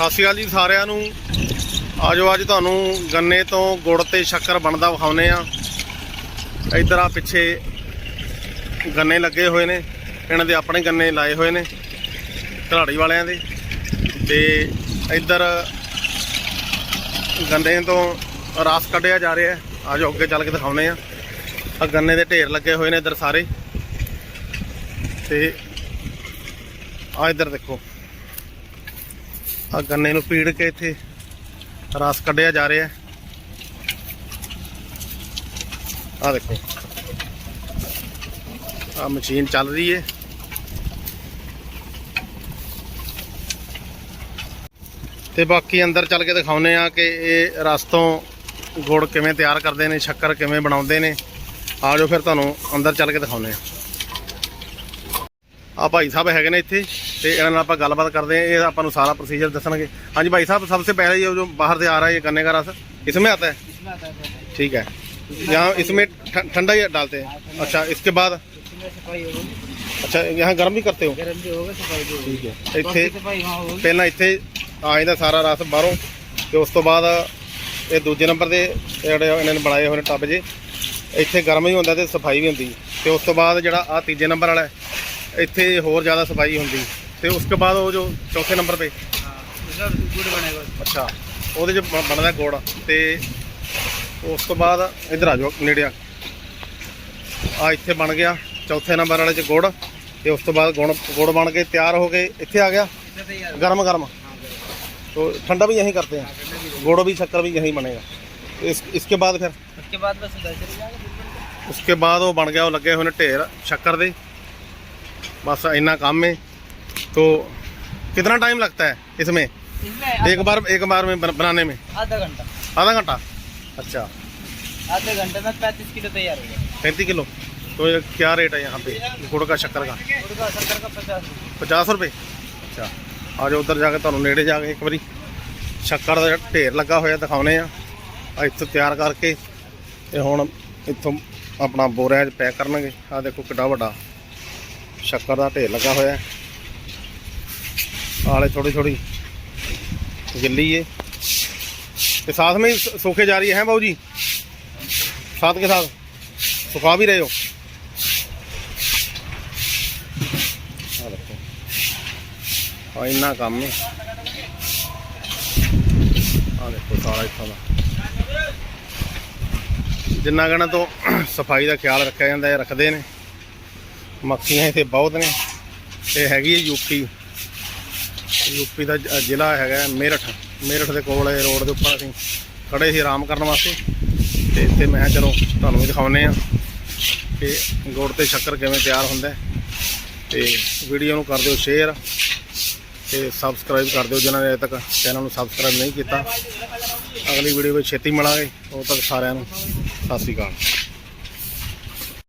ਸਤਿ ਸ਼੍ਰੀ ਅਕਾਲ ਜੀ ਸਾਰਿਆਂ ਨੂੰ। ਆਜੋ, ਅੱਜ ਤੁਹਾਨੂੰ ਗੰਨੇ ਤੋਂ ਗੁੜ ਤੇ ਸ਼ੱਕਰ ਬਣਦਾ ਵਿਖਾਉਨੇ ਆ ਇੱਧਰ ਆ ਪਿੱਛੇ ਗੰਨੇ ਲੱਗੇ ਹੋਏ ਨੇ। ਇਹਨਾਂ ਦੇ ਆਪਣੇ ਗੰਨੇ ਲਾਏ ਹੋਏ ਨੇ, ਘਰਾੜੀ ਵਾਲਿਆਂ ਦੇ। ਤੇ ਇੱਧਰ ਗੰਨੇ ਤੋਂ ਰਸ ਕੱਢਿਆ ਜਾ ਰਿਹਾ ਹੈ। ਆਜੋ, ਅੱਗੇ ਚੱਲ ਕੇ ਦਿਖਾਉਨੇ ਆ ਆ ਗੰਨੇ ਦੇ ਢੇਰ ਲੱਗੇ ਹੋਏ ਨੇ ਇੱਧਰ ਸਾਰੇ। ਤੇ ਆ ਇੱਧਰ ਦੇਖੋ। ਆ ਗੰਨੇ ਨੂੰ ਪੀੜ ਕੇ ਇੱਥੇ ਰਸ ਕੱਢਿਆ ਜਾ ਰਿਹਾ। ਹੈ ਆ ਦੇਖੋ। ਆ ਮਸ਼ੀਨ ਚੱਲ ਰਹੀ ਹੈ ਤੇ ਬਾਕੀ ਅੰਦਰ ਚੱਲ ਕੇ ਦਿਖਾਉਨੇ ਆ ਕਿ ਇਹ ਰਸ ਤੋਂ ਗੁੜ ਕਿਵੇਂ ਤਿਆਰ ਕਰਦੇ ਨੇ, ਸ਼ੱਕਰ ਕਿਵੇਂ ਬਣਾਉਂਦੇ ਨੇ। ਆ ਜਾਓ ਫਿਰ ਤੁਹਾਨੂੰ ਅੰਦਰ ਚੱਲ ਕੇ ਦਿਖਾਉਨੇ ਆ। ਆ ਭਾਈ ਸਾਹਿਬ ਹੈਗੇ ਨੇ ਇੱਥੇ। ਤੇ ਇਹਨਾਂ ਨਾਲ ਆਪਾਂ ਗੱਲਬਾਤ ਕਰਦੇ ਹਾਂ, ਇਹ ਆਪਾਂ ਨੂੰ ਸਾਰਾ ਪ੍ਰੋਸੀਜਰ ਦੱਸਣਗੇ। ਹਾਂਜੀ ਭਾਈ ਸਾਹਿਬ, ਸਭ ਤੋਂ ਪਹਿਲੇ ਜੋ ਬਾਹਰ से आ रहा है ये गन्ने का रस इसमें आता है इसमें आता है ਠੰਡਾ है यहाँ इसमें ठंडा ही डालते हैं अच्छा इसके बाद ਅੱਛਾ, ਯਹਾਂ ਗਰਮ ਵੀ ਕਰਤੇ ਹੋ? ਗਰਮ ਵੀ ਹੋਗਾ ਸਫ਼ਾਈ ਵੀ ਠੀਕ ਹੈ। ਇੱਥੇ ਪਹਿਲਾਂ ਇੱਥੇ ਆ ਜਾਂਦਾ ਸਾਰਾ ਰਸ ਬਾਹਰੋਂ, ਤੇ ਉਸ ਤੋਂ ਬਾਅਦ ਇਹ ਦੂਜੇ ਨੰਬਰ ਦੇ ਜਿਹੜੇ ਇਹਨਾਂ ਨੇ ਬਣਾਏ ਹੋਏ ਨੇ ਟੱਬ ਜੇ। ਇੱਥੇ ਗਰਮ ਹੀ ਹੁੰਦਾ ਤੇ ਸਫ਼ਾਈ ਵੀ ਹੁੰਦੀ। ਤੇ ਉਸ ਤੋਂ ਬਾਅਦ ਜਿਹੜਾ ਆ ਤੀਜੇ ਨੰਬਰ ਵਾਲਾ ਇੱਥੇ ਹੋਰ ਜ਼ਿਆਦਾ ਸਫ਼ਾਈ ਹੁੰਦੀ। ਤੇ ਉਸ ਤੋਂ ਬਾਅਦ ਉਹ ਜੋ ਚੌਥੇ ਨੰਬਰ ਤੇ हाँ उसका गुड़ बनेगा ਅੱਛਾ ਉਹਦੇ ਚ ਬ- ਬਣਦਾ ਗੁੜ ਤੇ ਉਸ ਤੋਂ ਬਾਅਦ ਇਧਰ ਆ ਜਾਓ ਨੇੜੇ ਆ ਆ ਇੱਥੇ ਬਣ ਗਿਆ ਚੌਥੇ ਨੰਬਰ ਵਾਲੇ ਚ ਗੁੜ ਤੇ ਉਸ ਤੋਂ ਬਾਅਦ ਗੁੜ ਗੁੜ ਬਣ ਕੇ ਤਿਆਰ ਹੋ ਕੇ ਇੱਥੇ ਆ ਗਿਆ इसमें तैयार होगा। गरम गरम हाँ गरम तो ठंडा भी यहीं करते हैं हाँ, गरम भी होगा। गुड़ भी शक्कर भी यहीं बनेगा इस इसके बाद फिर उसके बाद बस उधर चले जाएगा बिल्कुल उसके बाद वो बन गया वो लगे हुए ने ढेर शक्कर दे बस इतना काम है तो कितना टाइम लगता है इसमें इसमें एक बार एक बार में बन- बनाने में आधा घंटा आधा घंटा अच्छा आधे घंटे में पैंतीस किलो तैयार हो गया पैंतीस किलो तो ये क्या रेट है यहाँ पे गुड़ का शक्कर का गुड़ का शक्कर का पचास रुपये पचास रुपए ਅੱਛਾ ਆ ਜਾਓ ਉੱਧਰ ਜਾ ਕੇ ਤੁਹਾਨੂੰ ਨੇੜੇ ਜਾ ਕੇ ਇੱਕ ਵਾਰੀ ਸ਼ੱਕਰ ਦਾ ਜਿਹੜਾ ਢੇਰ ਲੱਗਾ ਹੋਇਆ ਦਿਖਾਉਨੇ ਆ ਆ ਇੱਥੋਂ ਤਿਆਰ ਕਰਕੇ ਤੇ ਹੁਣ ਇੱਥੋਂ ਆਪਣਾ ਬੋਰਿਆਂ 'ਚ ਪੈਕ ਕਰਨਗੇ ਆ ਦੇਖੋ ਕਿੱਡਾ ਵੱਡਾ ਸ਼ੱਕਰ ਦਾ ਢੇਰ ਲੱਗਾ ਹੋਇਆ ਹੈ। ਆਲੇ ਥੋੜੀ ਥੋੜੀ ਗਿੱਲੀ ਏ ਤੇ साथ में ही सूखे जा रही है बाबू जी साथ के साथ सुखा भी रहे हो ਆ ਦੇਖੋ ਆ ਇੰਨਾ ਕੰਮ ਹੈ ਆ ਦੇਖੋ ਸਾਰਾ ਇੱਥੋਂ ਦਾ ਜਿੰਨਾ ਕਹਣਾ ਤੋਂ ਸਫਾਈ ਦਾ ਖਿਆਲ ਰੱਖਿਆ ਜਾਂਦਾ ਹੈ ਰੱਖਦੇ ਨੇ ਮੱਖੀਆਂ ਇੱਥੇ ਬਹੁਤ ਨੇ ਇਹ ਹੈਗੀ ਹੈ ਯੂਪੀ ਯੂਪੀ ਦਾ ਜ- ਜ਼ਿਲ੍ਹਾ ਹੈਗਾ ਮੇਰਠ। ਮੇਰਠ ਦੇ ਕੋਲ ਇਹ ਰੋਡ ਦੇ ਉੱਪਰ ਅਸੀਂ ਖੜੇ ਸੀ ਆਰਾਮ ਕਰਨ ਵਾਸਤੇ। ਤੇ ਇੱਥੇ ਮੈਂ ਚਲੋ ਤੁਹਾਨੂੰ ਵੀ ਦਿਖਾਉਂਦੇ ਆ ਕਿ ਗੁੜ ਤੇ ਸ਼ੱਕਰ ਕਿਵੇਂ ਤਿਆਰ ਹੁੰਦਾ ਹੈ। ਤੇ ਵੀਡੀਓ ਨੂੰ ਕਰ ਦਿਓ ਸ਼ੇਅਰ ਤੇ ਸਬਸਕ੍ਰਾਈਬ ਕਰ ਦਿਓ ਜਿਨ੍ਹਾਂ ਨੇ ਅਜੇ ਤੱਕ ਚੈਨਲ ਨੂੰ ਸਬਸਕ੍ਰਾਈਬ ਨਹੀਂ ਕੀਤਾ। ਅਗਲੀ ਵੀਡੀਓ ਵਿੱਚ ਛੇਤੀ ਮਿਲਾਂਗੇ। ਉਦੋਂ ਤੱਕ ਸਾਰਿਆਂ ਨੂੰ ਸਤਿ ਸ਼੍ਰੀ ਅਕਾਲ।